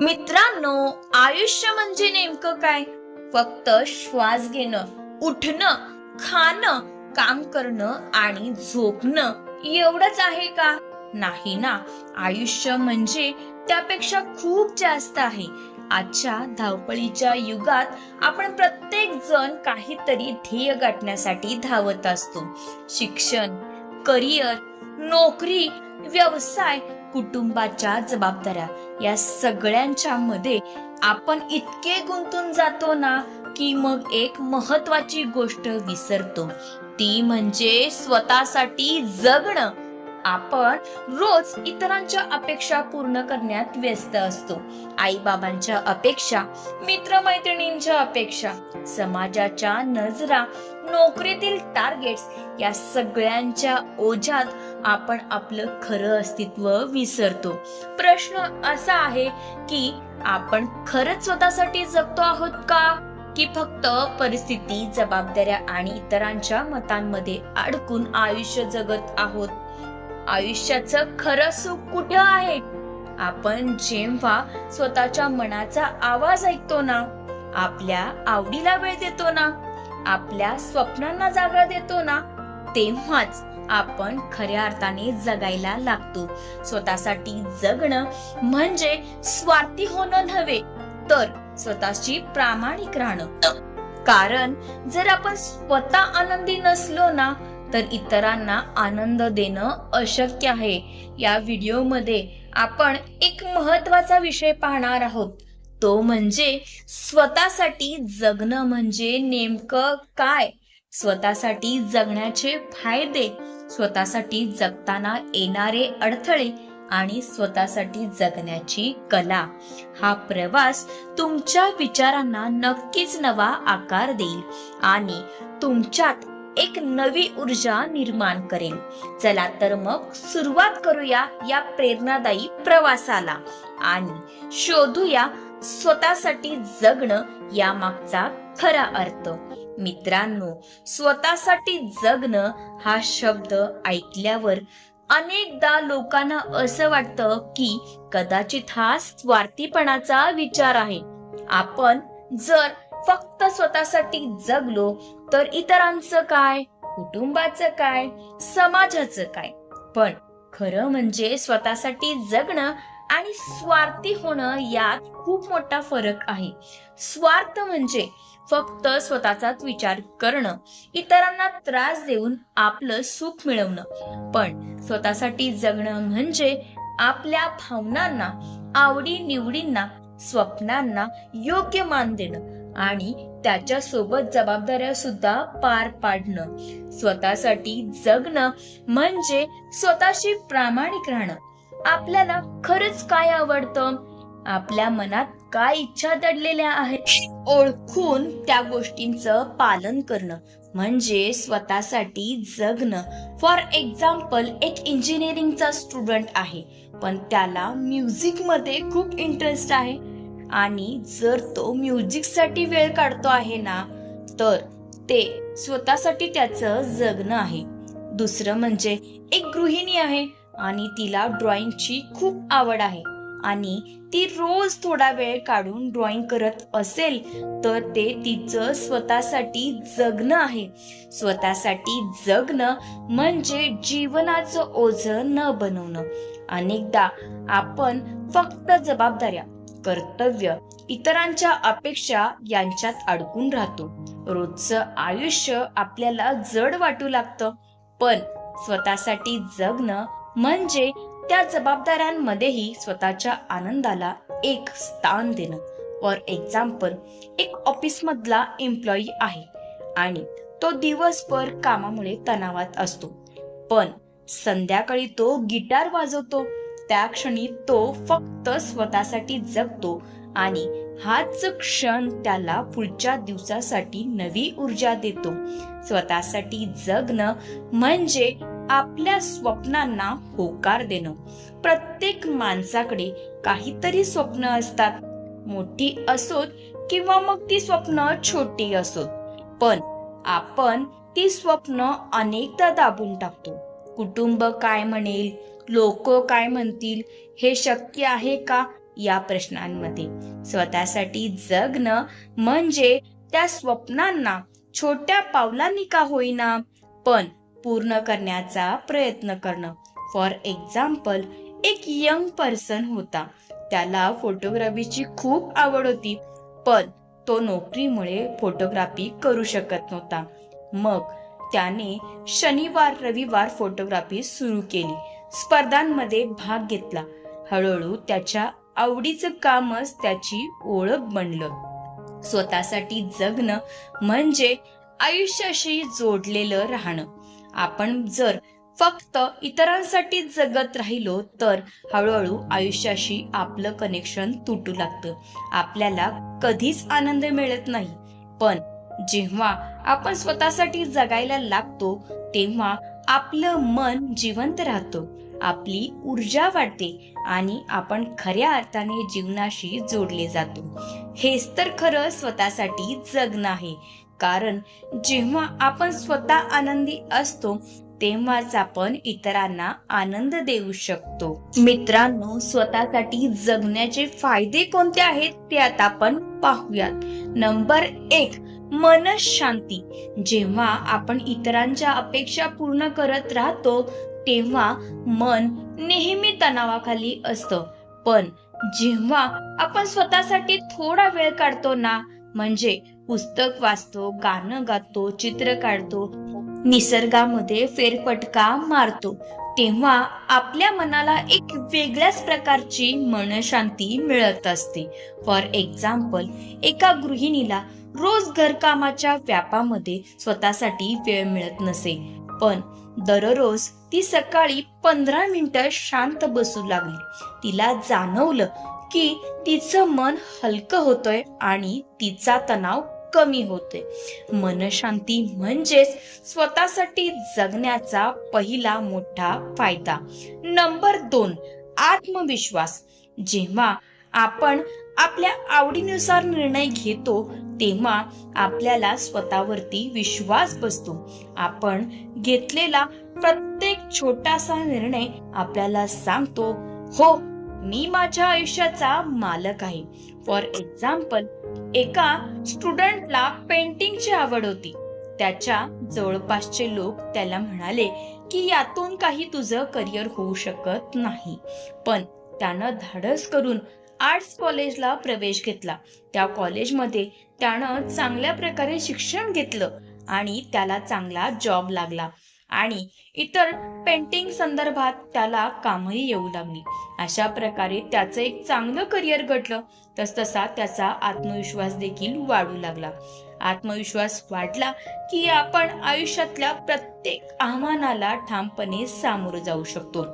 मित्रांनो आयुष्य म्हणजे नेमकं काय? फक्त श्वास घेणं उठणं खाणं काम करणं आणि झोपणं एवढंच आहे का? नाही ना. आयुष्य म्हणजे त्यापेक्षा खूप जास्त आहे. आजच्या धावपळीच्या युगात आपण प्रत्येक जण काहीतरी ध्येय गाठण्यासाठी धावत असतो. शिक्षण करिअर नोकरी व्यवसाय कुटुंबाच्या जबाबदाऱ्या या सगळ्यांच्या मध्ये आपण इतके गुंतून जातो ना की मग एक महत्वाची गोष्ट विसरतो. ती म्हणजे स्वतःसाठी जगणं. आपण रोज इतरांच्या अपेक्षा पूर्ण करण्यात व्यस्त असतो. आई बाबांच्या अपेक्षा मित्रमैत्रिणींच्या अपेक्षा समाजाच्या नजरा नोकरीतील टार्गेट्स या सगळ्यांच्या ओझ्यात आपण आपलं खरं अस्तित्व विसरतो. प्रश्न असा आहे की आपण खरंच स्वतःसाठी जगतो आहोत का? की फक्त परिस्थिती जबाबदाऱ्या आणि इतरांच्या मतांमध्ये अडकून आयुष्य जगत आहोत? आयुष्याचं खरं सुख कुठं आहे? आपण जेव्हा स्वतःच्या मनाचा आवाज ऐकतो ना आपल्या आवडीला वेळ देतो ना आपल्या स्वप्नांना जागा देतो ना तेव्हाच आपण खऱ्या अर्थाने जगायला लागतो. स्वतःसाठी जगणं म्हणजे स्वार्थी होणं नव्हे तर स्वतःशी प्रामाणिक राहणं. कारण जर आपण स्वतः आनंदी नसलो ना तर इतरांना आनंद देणं अशक्य आहे. या व्हिडिओमध्ये आपण एक महत्त्वाचा विषय पाहणार आहोत. तो म्हणजे स्वतःसाठी जगणं म्हणजे नेमकं काय? स्वतःसाठी जगण्याचे फायदे स्वतःसाठी जगताना येणारे अडथळे आणि स्वतःसाठी जगण्याची कला. हा प्रवास तुमच्या विचारांना नक्कीच नवा आकार देईल आणि तुमच्यात एक नवी ऊर्जा निर्माण करेल चला तर मग सुरुवात करूया या प्रेरणादायी प्रवासाला. आणि शोधूया स्वतःसाठी जगणं या मागचा खरा अर्थ. मित्रांनो स्वतःसाठी जगणं हा शब्द ऐकल्यावर अनेकदा लोकांना असं वाटतं की कदाचित हा स्वार्थीपणाचा विचार आहे. आपण जर फक्त स्वतःसाठी जगलो तर इतरांचं काय? कुटुंबाचं काय? समाजाचं काय? पण खरं म्हणजे स्वतःसाठी जगणं आणि स्वार्थी होणं यात खूप मोठा फरक आहे. स्वार्थ म्हणजे फक्त स्वतःचाच विचार करणं इतरांना त्रास देऊन आपलं सुख मिळवणं. पण स्वतःसाठी जगणं म्हणजे आपल्या भावनांना आवडी निवडींना स्वप्नांना योग्य मान देणं. आणि त्याच्यासोबत जबाबदाऱ्या सुद्धा पार पाडणं. स्वतःसाठी जगणं म्हणजे स्वतःशी प्रामाणिक राहणं. आपल्याला खरंच काय आवडतं? आपल्या मनात काय इच्छा दडलेल्या आहेत? ओळखून त्या गोष्टींचं पालन करणं. म्हणजे स्वतःसाठी जगणं. फॉर एक्झाम्पल एक इंजिनिअरिंगचा स्टुडंट आहे. पण त्याला म्युझिकमध्ये खूप इंटरेस्ट आहे. आणि जर तो म्युझिकसाठी वेळ काढतो आहे ना तर ते स्वतःसाठी त्याचं जगणं आहे. दुसरं म्हणजे एक गृहिणी आहे आणि तिला ड्रॉइंगची खूप आवड आहे. आणि ती रोज थोडा वेळ काढून ड्रॉइंग करत असेल तर ते तिचं स्वतःसाठी जगणं आहे. स्वतःसाठी जगणं म्हणजे जीवनाचं ओझ न बनवणं. अनेकदा आपण फक्त जबाबदाऱ्या कर्तव्य इतरांच्या अपेक्षा यांच्यात अडकून राहतो. रोजचं आयुष्य आपल्याला जड वाटू लागतं. पण स्वतःसाठी जगणं म्हणजे त्या जबाबदाऱ्यांमध्येही स्वतःच्या आनंदाला एक स्थान देणं. फॉर एक्झाम्पल एक ऑफिस मधला एम्प्लॉई आहे आणि तो दिवसभर कामामुळे तणावात असतो. पण संध्याकाळी तो गिटार वाजवतो. त्या क्षणी तो फक्त स्वतःसाठी जगतो आणि हाच क्षण त्याला पुढच्या दिवसासाठी नवी ऊर्जा देतो. स्वतःसाठी जगणं म्हणजे आपल्या स्वप्नांना होकार देणं. प्रत्येक माणसाकडे काहीतरी स्वप्न असतात. मोठी असोत किंवा मग ती स्वप्न छोटी असोत. पण आपण ती स्वप्न अनेकदा दाबून टाकतो. कुटुंब काय म्हणेल? लोक काय म्हणतील हे शक्य आहे का या प्रश्नांमध्ये? स्वतःसाठी जगणं म्हणजे त्या स्वप्नांना छोट्या पावलांनी का होईना पण पूर्ण करण्याचा प्रयत्न करणं. फॉर एक्झाम्पल एक यंग पर्सन होता. त्याला फोटोग्राफीची खूप आवड होती पण तो नोकरीमुळे फोटोग्राफी करू शकत नव्हता. मग त्याने शनिवार रविवार फोटोग्राफी सुरू केली. स्पर्धांमध्ये भाग घेतला. हळूहळू त्याच्या आवडीचं कामच त्याची ओळख बनलं. स्वतःसाठी जगणं म्हणजे आयुष्याशी जोडलेलं राहणं. आपण जर फक्त इतरांसाठी जगत राहिलो तर हळूहळू आयुष्याशी आपलं कनेक्शन तुटू लागतं. आपल्याला कधीच आनंद मिळत नाही. पण जेव्हा आपण स्वतःसाठी जगायला लागतो तेव्हा आपलं मन जिवंत राहतं. आपली ऊर्जा वाढते आणि आपण खऱ्या अर्थाने जीवनाशी जोडले जातो. हेच तर खरं स्वतःसाठी जगणं आहे कारण जेव्हा आपण स्वतः आनंदी असतो तेव्हाच आपण इतरांना आनंद देऊ शकतो. मित्रांनो स्वतःसाठी जगण्याचे फायदे कोणते आहेत ते आता आपण पाहूयात. नंबर एक मनशांती. जेव्हा आपण इतरांच्या अपेक्षा पूर्ण करत राहतो तेव्हा मन नेहमी तणावाखाली असतं. पण जेव्हा आपण स्वतःसाठी थोडा वेळ काढतो ना म्हणजे पुस्तक वाचतो गाणं गातो चित्र काढतो निसर्गामध्ये फेरफटका मारतो तेव्हा आपल्या मनाला एक वेगळ्याच प्रकारची मनशांती मिळत असते. फॉर एक्झाम्पल एका गृहिणीला रोज घरकामाच्या व्यापामध्ये स्वतःसाठी वेळ मिळत नसे. पण दररोज ती सकाळी पंधरा मिनिटं शांत बसू लागली. तिला जाणवलं की तिचं मन हलकं होतंय आणि तिचा तणाव कमी होते मनशांती म्हणजेच स्वतःसाठी जगण्याचा पहिला मोठा फायदा. नंबर दोन आत्मविश्वास. जेव्हा आपण आपल्या आवडीनुसार निर्णय घेतो तेव्हा आपल्याला स्वतःवरती विश्वास बसतो. आपण घेतलेला प्रत्येक छोटासा निर्णय आपल्याला सांगतो हो मी माझ्या आयुष्याचा मालक आहे. फॉर एक्झाम्पल एका स्टुडंटला पेंटिंगची आवड होती. त्याच्या जवळपासचे लोक त्याला म्हणाले की यातून काही तुझं करिअर होऊ शकत नाही. पण त्यानं धाडस करून आर्ट्स कॉलेजला प्रवेश घेतला. त्या कॉलेजमध्ये त्यानं चांगल्या प्रकारे शिक्षण घेतलं आणि त्याला चांगला जॉब लागला. आणि इतर पेंटिंग संदर्भात त्याला कामही येऊ लागली. अशा प्रकारे त्याचं एक चांगलं करिअर घडलं. तसतसा त्याचा आत्मविश्वास देखील वाढू लागला. आत्मविश्वास वाढला की आपण आयुष्यातल्या प्रत्येक आव्हानाला ठामपणे सामोरं जाऊ शकतो.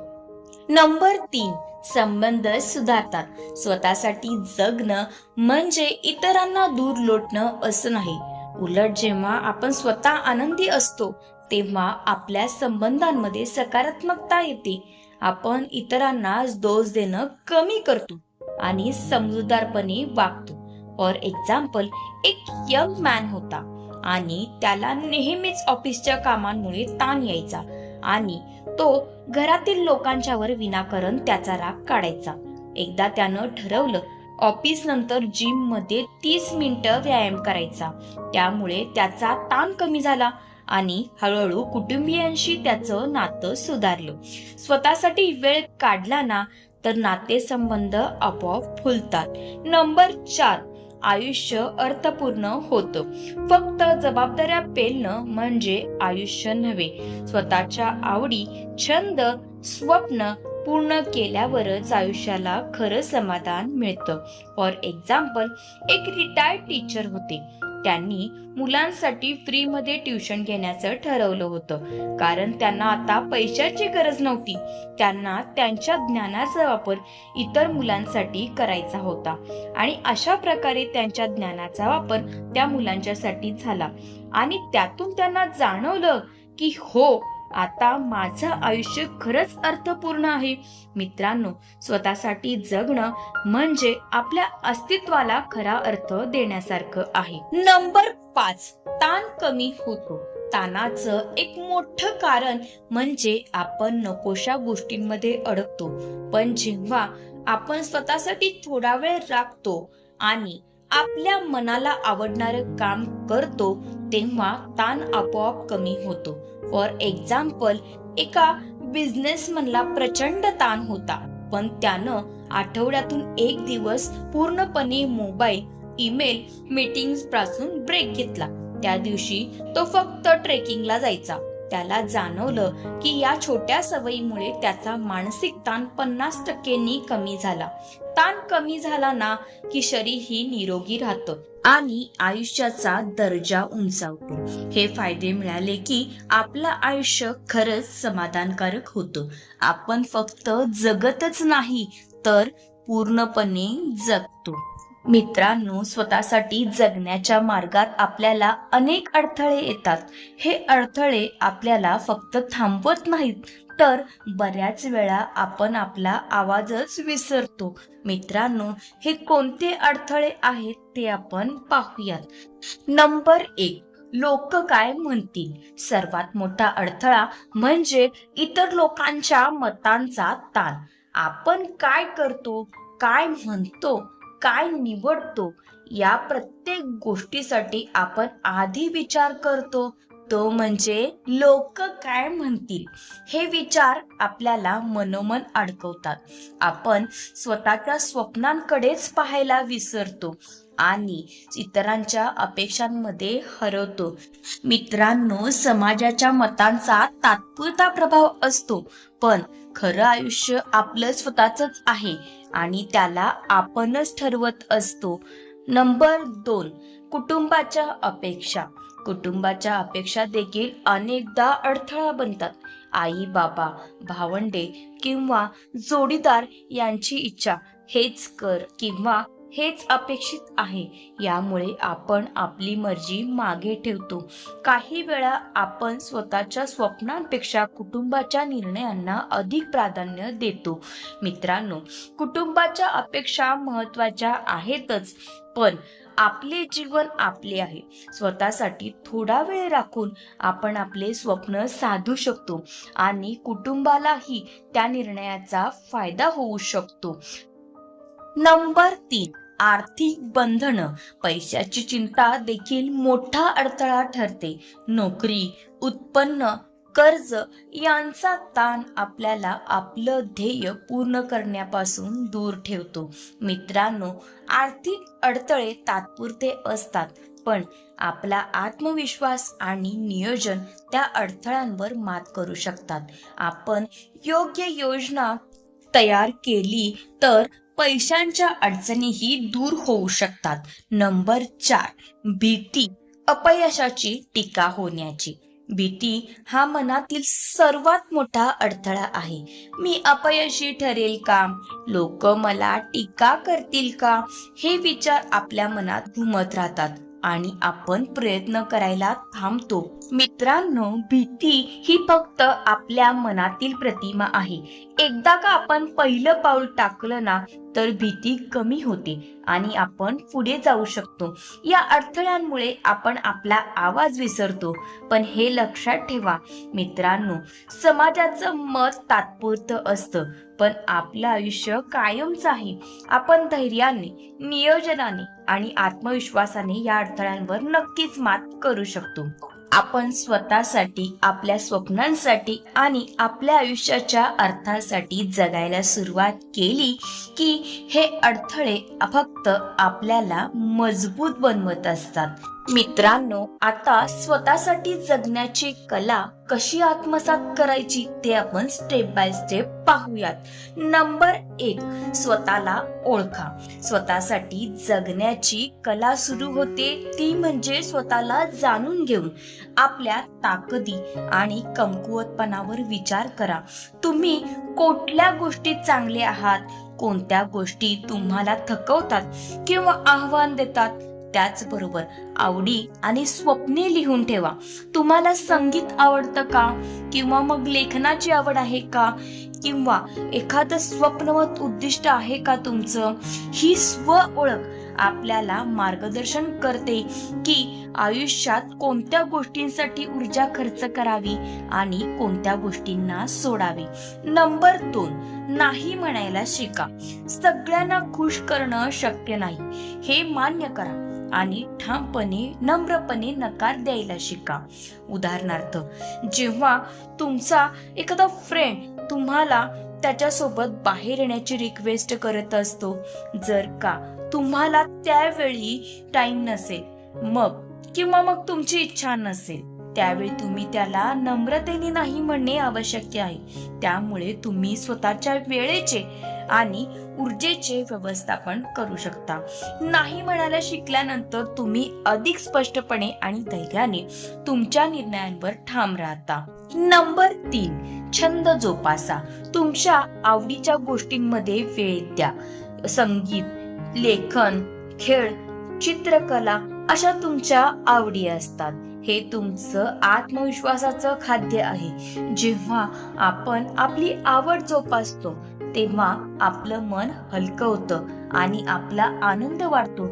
नंबर तीन. संबंध सुधारतात. स्वतःसाठी जगणं म्हणजे इतरांना दूर लोटणं असं नाही. उलट जेव्हा आपण स्वतः आनंदी असतो तेव्हा आपल्या संबंधांमध्ये सकारात्मकता येते. आपण इतरांना दोष देणं कमी करतो आणि समजूतदारपणे वागतो. फॉर एक्झाम्पल एक यंग मॅन होता आणि त्याला नेहमीच ऑफिसच्या कामांमुळे ताण यायचा. आणि तो घरातील लोकांच्यावर विनाकारण त्याचा राग काढायचा. एकदा त्यानं ठरवलं ऑफिस नंतर जिममध्ये तीस मिनिटं व्यायाम करायचा. त्यामुळे त्याचा ताण कमी झाला आणि हळूहळू कुटुंबियांशी त्याचं नातं सुधारलं. स्वतःसाठी वेळ काढला ना तर नातेसंबंध आपोआप फुलतात. नंबर चार आयुष्य अर्थपूर्ण होतं. फक्त जबाबदाऱ्या पेलणं म्हणजे आयुष्य नव्हे. स्वतःच्या आवडी छंद स्वप्न पूर्ण केल्यावरच आयुष्याला खरं समाधान मिळतं. फॉर एक्झाम्पल एक रिटायर्ड टीचर होते. त्यांनी मुलांसाठी फ्रीमध्ये ट्युशन घेण्याचं ठरवलं होतं. कारण त्यांना आता पैशाची गरज नव्हती. त्यांना त्यांच्या ज्ञानाचा वापर इतर मुलांसाठी करायचा होता. आणि अशा प्रकारे त्यांच्या ज्ञानाचा वापर त्या मुलांच्यासाठी झाला. आणि त्यातून त्यांना जाणवलं की हो आता माझं आयुष्य खरंच अर्थपूर्ण आहे. मित्रांनो स्वतःसाठी जगणं म्हणजे आपल्या अस्तित्वाला खरा अर्थ देण्यासारखं आहे. नंबर पाच ताण कमी होतो. ताणाचं एक मोठं कारण म्हणजे आपण नकोशा गोष्टींमध्ये अडकतो. पण जेव्हा आपण स्वतःसाठी थोडा वेळ राखतो आणि आपल्या मनाला आवडणारं काम करतो तेव्हा ताण आपोआप कमी होतो. फॉर एक्झाम्पल एका बिझनेसमनला प्रचंड ताण होता. पण त्यानं आठवड्यातून एक दिवस पूर्णपणे मोबाईल ईमेल मीटिंगपासून ब्रेक घेतला. त्या दिवशी तो फक्त ट्रेकिंगला जायचा. त्याला जाणवलं की या छोट्या सवयीमुळे त्याचा मानसिक ताण पन्नास टक्केनी कमी झाला. ताण कमी झाला ना की शरीर ही निरोगी राहतं आणि आयुष्याचा दर्जा उंचावतो. हे फायदे मिळाले की आपलं आयुष्य खरंच समाधानकारक होतं. आपण फक्त जगतच नाही तर पूर्णपणे जगतो. मित्रांनो स्वतःसाठी जगण्याच्या मार्गात आपल्याला अनेक अडथळे येतात. हे अडथळे आपल्याला फक्त थांबवत नाहीत तर बऱ्याच वेळा आपण आपला आवाजच विसरतो. मित्रांनो हे कोणते अडथळे आहेत ते आपण पाहूयात. नंबर एक लोक काय म्हणतील? सर्वात मोठा अडथळा म्हणजे इतर लोकांच्या मतांचा ताण. आपण काय करतो? काय म्हणतो? काय निवडतो या प्रत्येक गोष्टीसाठी आपण आधी विचार करतो. तो म्हणजे लोक काय म्हणतील? हे विचार आपल्याला मनोमन अडकवतात. आपण स्वतःच्या स्वप्नांकडेच पाहायला विसरतो आणि इतरांच्या अपेक्षांमध्ये हरवतो. मित्रांनो समाजाच्या मतांचा तात्पुरता प्रभाव असतो. पण खरं आयुष्य आपलं स्वतःच आहे. आणि त्याला आपणच ठरवत असतो. नंबर दोन कुटुंबाच्या अपेक्षा. कुटुंबाच्या अपेक्षा देखील अनेकदा अडथळा बनतात. आई बाबा भावंडे किंवा जोडीदार यांची इच्छा. हेच कर किंवा हेच अपेक्षित आहे. यामुळे आपण आपली मर्जी मागे ठेवतो. काही वेळा आपण स्वतःच्या स्वप्नांपेक्षा कुटुंबाच्या निर्णयांना अधिक प्राधान्य देतो. मित्रांनो कुटुंबाच्या अपेक्षा महत्त्वाच्या आहेतच पण आपले जीवन आपले आहे. स्वतःसाठी थोडा वेळ राखून आपण आपले स्वप्न साधू शकतो आणि कुटुंबालाही त्या निर्णयाचा फायदा होऊ शकतो. नंबर तीन. आर्थिक बंधन. पैशाची चिंता देखील मोठा अडथळा ठरते. नोकरी उत्पन्न कर्ज यांचा ताण आपल्याला आपलं ध्येय पूर्ण करण्यापासून दूर ठेवतो. मित्रांनो आर्थिक अडथळे तात्पुरते असतात पण आपला आत्मविश्वास आणि नियोजन त्या अडथळ्यांवर मात करू शकतात. आपण योग्य योजना तयार केली तर पैशांच्या अडचणीही दूर होऊ शकतात. नंबर चार भीती अपयशाची टीका होण्याची. भीती हा मनातील सर्वात मोठा अडथळा आहे. मी अपयशी ठरेल का? लोक मला टीका करतील का? हे विचार आपल्या मनात घुमत राहतात आणि आपण प्रयत्न करायला थांबतो. मित्रांनो भीती ही फक्त आपल्या मनातील प्रतिमा आहे. एकदा का आपण पहिलं पाऊल टाकलं ना तर भीती कमी होते आणि आपण पुढे जाऊ शकतो. या अडथळ्यांमुळे आपण आपला आवाज विसरतो. पण हे लक्षात ठेवा मित्रांनो समाजाचं मत तात्पुरतं असतं पण आपलं आयुष्य कायमच आहे. आपण धैर्याने नियोजनाने आणि आत्मविश्वासाने या अडथळ्यांवर नक्कीच मात करू शकतो. आपण स्वतःसाठी आपल्या स्वप्नांसाठी आणि आपल्या आयुष्याच्या अर्थासाठी जगायला सुरुवात केली की हे अडथळे फक्त आपल्याला मजबूत बनवत असतात. मित्रांनो आता स्वतःसाठी जगण्याची कला कशी आत्मसात करायची ते आपण स्टेप बाय स्टेप पाहूयात. नंबर एक स्वतःला ओळखा. स्वतःसाठी जगण्याची कला सुरू होते ती म्हणजे स्वतःला जाणून घेऊन आपल्या ताकदी आणि कमकुवतपणावर विचार करा. तुम्ही कुठल्या गोष्टीत चांगले आहात? कोणत्या गोष्टी तुम्हाला थकवतात किंवा आव्हान देतात? त्याचबरोबर आवडी आणि स्वप्ने लिहून ठेवा. तुम्हाला संगीत आवडतं का? किंवा मग लेखनाची आवड आहे का? किंवा एखादं स्वप्नवत उद्दिष्ट आहे का तुमचं? ही स्व ओळख आपल्याला मार्गदर्शन करते की आयुष्यात कोणत्या गोष्टींसाठी ऊर्जा खर्च करावी आणि कोणत्या गोष्टींना सोडावी. नंबर दोन नाही म्हणायला शिका. सगळ्यांना खुश करणं शक्य नाही. हे मान्य करा. आणि ठामपणे नम्रपणे नकार द्यायला शिका. उदाहरणार्थ जेव्हा तुमचा एखादा फ्रेंड तुम्हाला त्याच्यासोबत बाहेर येण्याची रिक्वेस्ट करत असतो जर का तुम्हाला त्यावेळी टाइम नसेल मग किंवा मग तुमची इच्छा नसेल त्यावेळी तुम्ही त्याला नम्रतेने नाही म्हणणे आवश्यक आहे. त्यामुळे तुम्ही स्वतःच्या वेळेचे आणि ऊर्जेचे व्यवस्थापन करू शकता. नाही म्हणायला शिकल्यानंतर तुम्ही अधिक स्पष्टपणे आणि धैर्याने तुमच्या निर्णयांवर ठाम राहता. नंबर तीन छंद जोपासा. तुमच्या आवडीच्या गोष्टींमध्ये वेळ द्या. संगीत लेखन खेळ चित्रकला अशा तुमच्या आवडी असतात. हे तुमचं आत्मविश्वासाचं खाद्य आहे. जेव्हा आपण आपली आवड जोपासतो तेव्हा आपलं मन हलकं होतं आणि आपला आनंद वाढतो.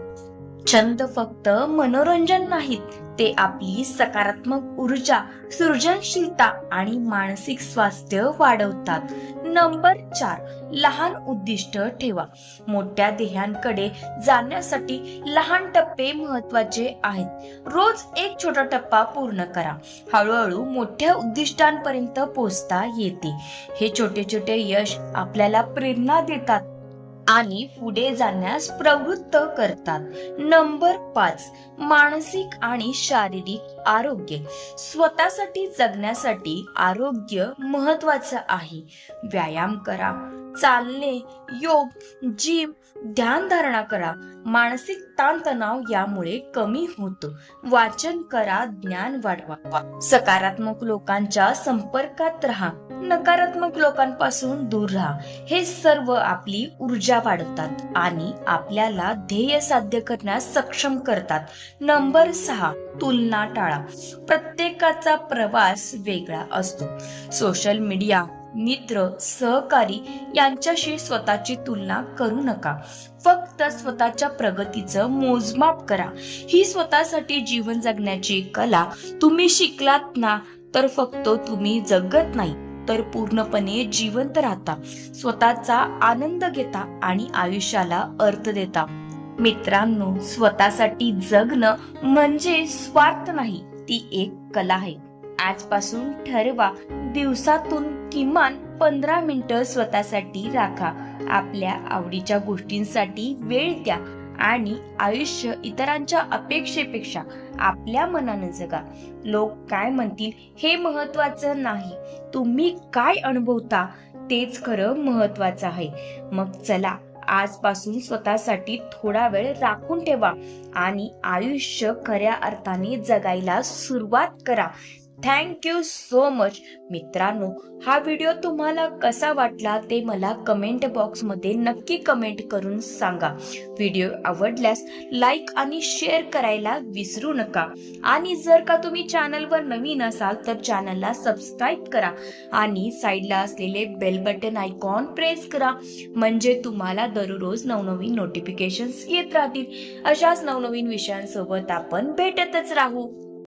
छंद फक्त मनोरंजन नाहीत ते आपली सकारात्मक ऊर्जा सृजनशीलता आणि मानसिक स्वास्थ्य वाढवतात. नंबर चार लहान उद्दिष्ट ठेवा. मोठ्या ध्येयांकडे जाण्यासाठी लहान टप्पे महत्त्वाचे आहेत. रोज एक छोटा टप्पा पूर्ण करा. हळूहळू मोठ्या उद्दिष्टांपर्यंत पोहोचता येते. हे छोटे छोटे यश आपल्याला प्रेरणा देतात. आणि पुढे जाण्यास प्रवृत्त करतात. नंबर पाच मानसिक आणि शारीरिक आरोग्य. स्वतःसाठी जगण्यासाठी आरोग्य महत्वाचं आहे. व्यायाम करा चालणे योग जिम ध्यान धारणा करा. मानसिक ताणतणाव यामुळे कमी होतो. वाचन करा ज्ञान वाढवा. सकारात्मक लोकांच्या संपर्कात राहा. नकारात्मक लोकांपासून दूर राहा. हे सर्व आपली ऊर्जा वाढवतात आणि आपल्याला ध्येय साध्य करण्यास सक्षम करतात. नंबर सहा तुलना टाळा. प्रत्येकाचा प्रवास वेगळा असतो. सोशल मीडिया मित्र सहकारी यांच्याशी स्वतःची तुलना करू नका. फक्त स्वतःच्या प्रगतीचं मोजमाप करा. ही स्वतःसाठी जीवन जगण्याची कला तुम्ही शिकलात ना तर फक्त तुम्ही जगत नाही तर पूर्णपणे जिवंत राहता. स्वतःचा आनंद घेता आणि आयुष्याला अर्थ देता. मित्रांनो स्वतःसाठी जगणं म्हणजे स्वार्थ नाही ती एक कला आहे. आजपासून ठरवा. दिवसातून किमान पंधरा मिनिटं स्वतःसाठी राखा. आपल्या आवडीच्या गोष्टींसाठी वेळ द्या आणि आयुष्य इतरांच्या अपेक्षेपेक्षा आपल्या मनानं जगा. लोक काय म्हणतील हे महत्वाचं नाही. तुम्ही काय अनुभवता तेच खरं महत्वाचं आहे. मग चला आजपासून स्वतःसाठी थोडा वेळ राखून ठेवा आणि आयुष्य खऱ्या अर्थाने जगायला सुरुवात करा. थँक्यू सो मच मित्रांनो हा व्हिडिओ तुम्हाला कसा वाटला ते मला कमेंट बॉक्समध्ये नक्की कमेंट करून सांगा. व्हिडिओ आवडल्यास लाईक आणि शेअर करायला विसरू नका. आणि जर का तुम्ही चॅनलवर नवीन असाल तर चॅनलला सबस्क्राईब करा. आणि साईडला असलेले बेल बटन आयकॉन प्रेस करा. म्हणजे तुम्हाला दररोज नवनवीन नोटिफिकेशन्स येत राहतील. अशाच नवनवीन विषयांसोबत आपण भेटतच राहू.